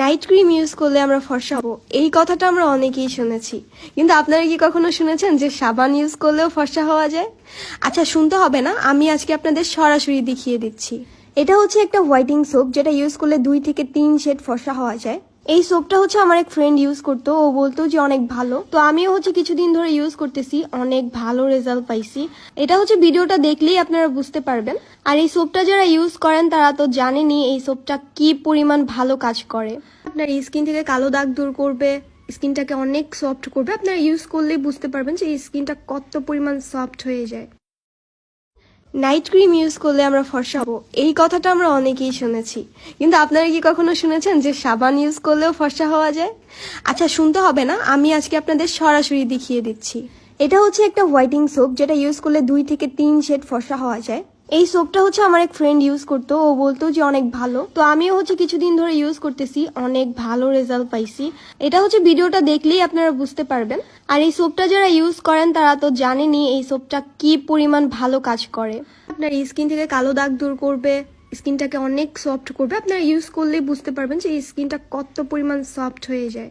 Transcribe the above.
Night cream use করলে আমরা ফর্সা হব এই কথাটা আমরা অনেকেই শুনেছি। কিন্তু আপনারা কি কখনো শুনেছেন যে সাবান ইউজ করলেও ফর্সা হওয়া যায়? আচ্ছা শুনতে হবে না, আমি আজকে আপনাদের সরাসরি দেখিয়ে দিচ্ছি। এটা হচ্ছে একটা হোয়াইটিং সোপ যেটা ইউজ করলে দুই থেকে তিন শেড ফর্সা হওয়া যায়। এই সোপটা হচ্ছে আমার এক ফ্রেন্ড ইউজ করতো, ও বলতো যে অনেক ভালো। তো আমিও হচ্ছে কিছুদিন ধরে ইউজ করতেছি, অনেক ভালো রেজাল্ট পাইছি। এটা হচ্ছে ভিডিওটা দেখলেই আপনারা বুঝতে পারবেন। আর এই সোপটা যারা ইউজ করেন, তারা তো জানেনি এই সোপটা কি পরিমাণ ভালো কাজ করে। আপনার স্কিন থেকে কালো দাগ দূর করবে স্কিনটাকে অনেক সফট করবে। আপনারা ইউজ করলেই বুঝতে পারবেন যে এই স্কিনটা কত পরিমাণ সফট হয়ে যায়। নাইট ক্রিম ইউজ করলে আমরা ফর্সা হব। এই কথাটা আমরা অনেকেই শুনেছি। কিন্তু আপনারা কি কখনো শুনেছেন যে সাবান ইউজ করলেও ফর্সা হওয়া যায়? আচ্ছা শুনতে হবে না, আমি আজকে আপনাদের সরাসরি দেখিয়ে দিচ্ছি। এটা হচ্ছে একটা হোয়াইটিং সোপ যেটা ইউজ করলে দুই থেকে তিন শেড ফর্সা হওয়া যায়। এই সোপটা হচ্ছে আমার এক ফ্রেন্ড ইউজ করতো, ও বলতো যে অনেক ভালো। তো আমিও হচ্ছে কিছুদিন ধরে ইউজ করতেছি, অনেক ভালো রেজাল্ট পাইছি। এটা হচ্ছে ভিডিওটা দেখলেই আপনারা বুঝতে পারবেন। আর এই সোপটা যারা ইউজ করেন, তারা তো জানেনি এই সোপটা কি পরিমাণ ভালো কাজ করে। আপনার স্কিন থেকে কালো দাগ দূর করবে স্কিনটাকে অনেক সফট করবে। আপনারা ইউজ করলেই বুঝতে পারবেন যে স্কিনটা কত পরিমাণ সফট হয়ে যায়।